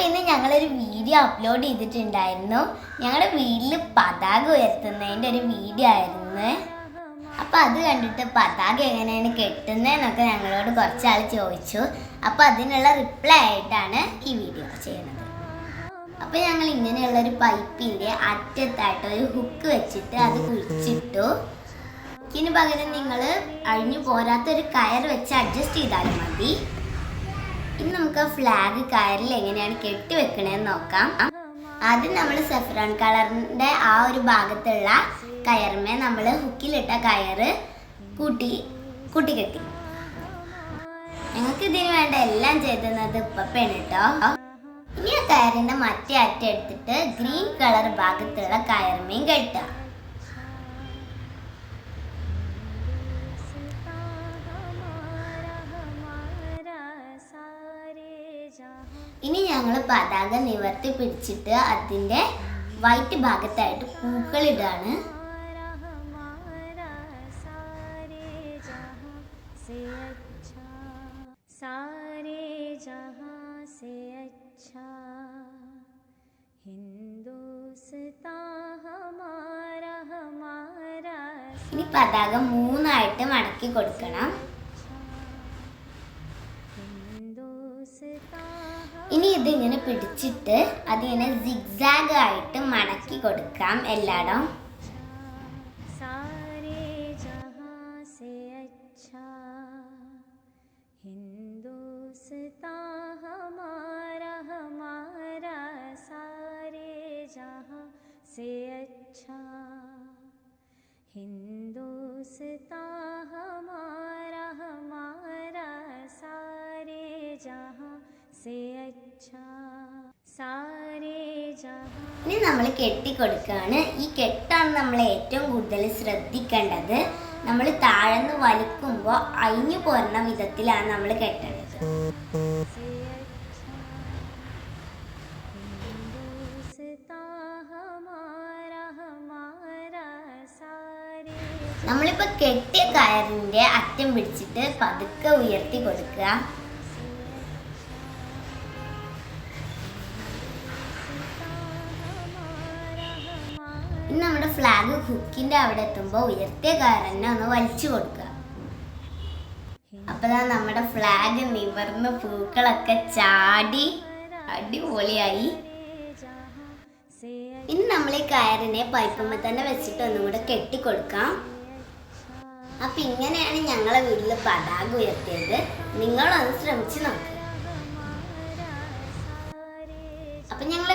അപ്പം ഇന്ന് ഞങ്ങളൊരു വീഡിയോ അപ്ലോഡ് ചെയ്തിട്ടുണ്ടായിരുന്നു. ഞങ്ങളുടെ വീട്ടിൽ പതാക ഉയർത്തുന്നതിന്റെ ഒരു വീഡിയോ ആയിരുന്നു. അപ്പം അത് കണ്ടിട്ട് പതാക എങ്ങനെയാണ് കെട്ടുന്നതെന്നൊക്കെ ഞങ്ങളോട് കുറച്ചാൾ ചോദിച്ചു. അപ്പം അതിനുള്ള റിപ്ലൈ ആയിട്ടാണ് ഈ വീഡിയോ ചെയ്യുന്നത്. അപ്പം ഞങ്ങൾ ഇങ്ങനെയുള്ള ഒരു പൈപ്പിന്റെ അറ്റത്തായിട്ട് ഒരു ഹുക്ക് വെച്ചിട്ട് അത് കുഴിച്ചിട്ടു. ഇതിന് പകരം നിങ്ങൾ അഴിഞ്ഞു പോരാത്തൊരു കയർ വെച്ച് അഡ്ജസ്റ്റ് ചെയ്താലും മതി. ഇനി നമുക്ക് ആ ഫ്ലാഗ് കയറിൽ എങ്ങനെയാണ് കെട്ടി വെക്കണേന്ന് നോക്കാം. ആദ്യം നമ്മൾ സെഫ്രോൺ കളറിന്റെ ആ ഒരു ഭാഗത്തുള്ള കയറുമേ നമ്മൾ ഹുക്കിലിട്ട കയറ് കൂട്ടി കൂട്ടി കെട്ടി ഞങ്ങൾക്ക് ഇതിന് വേണ്ട എല്ലാം ചെയ്തുന്നത് ഉപ്പപ്പയാണ് കേട്ടോ ഇനി ആ കയറിന്റെ മറ്റേ അറ്റം എടുത്തിട്ട് ഗ്രീൻ കളർ ഭാഗത്തുള്ള കയറുമേയും കെട്ടുക. ഇനി ഞങ്ങൾ പതാക നിവർത്തി പിടിച്ചിട്ട് അതിന്റെ വൈറ്റ് ഭാഗത്തായിട്ട് പൂക്കളിടാണ് सारे जहाँ से अच्छा हिंदुस्तान हमारा हमारा ഇനി പതാക മൂന്നായിട്ട് മടക്കി കൊടുക്കണം ഇനി ഇതിങ്ങനെ പിടിച്ചിട്ട് അതിങ്ങനെ സിഗ്സാഗ് ആയിട്ട് മടക്കി കൊടുക്കാം എല്ലായിടം ഹിന്ദുസ്താ ഹമാരാ ഹമാരാ സാരേ ജഹാ से अच्छा हिंदुस्तान हमारा हमारा सारे जहाँ से अच्छा सारे जहाँ ഇനി നമ്മൾ കെട്ടിക്കൊടുക്കുകയാണ് ഈ കെട്ടാണ് നമ്മൾ ഏറ്റവും കൂടുതൽ ശ്രദ്ധിക്കേണ്ടത് നമ്മൾ താഴ്ന്ന് വലിക്കുമ്പോൾ അഴിഞ്ഞു പോരുന്ന വിധത്തിലാണ് നമ്മൾ കെട്ടേണ്ടത് से अच्छा हिंदुस्तान हमारा हमारा सारे നമ്മളിപ്പോൾ കെട്ടിയ കയറിൻ്റെ അറ്റം പിടിച്ചിട്ട് പതുക്കെ ഉയർത്തി കൊടുക്കുക ഇനി നമ്മുടെ ഫ്ലാഗ് ഹുക്കിന്റെ അവിടെ എത്തുമ്പോൾ ഉയർത്തിയ കാരനെ ഒന്ന് വലിച്ചു കൊടുക്കുക. അപ്പോൾ നമ്മുടെ ഫ്ലാഗ് നിവർന്ന് പൂക്കളൊക്കെ ചാടി അടിപൊളിയായി. ഇനി നമ്മൾ ഈ കയറിനെ പൈപ്പമ്മ തന്നെ വെച്ചിട്ട് ഒന്നും കൂടെ കെട്ടിക്കൊടുക്കാം. അപ്പൊ ഇങ്ങനെയാണ് ഞങ്ങളെ വീട്ടിൽ പതാക ഉയർത്തിയത്. നിങ്ങളൊന്ന് ശ്രമിച്ചു നോക്കുക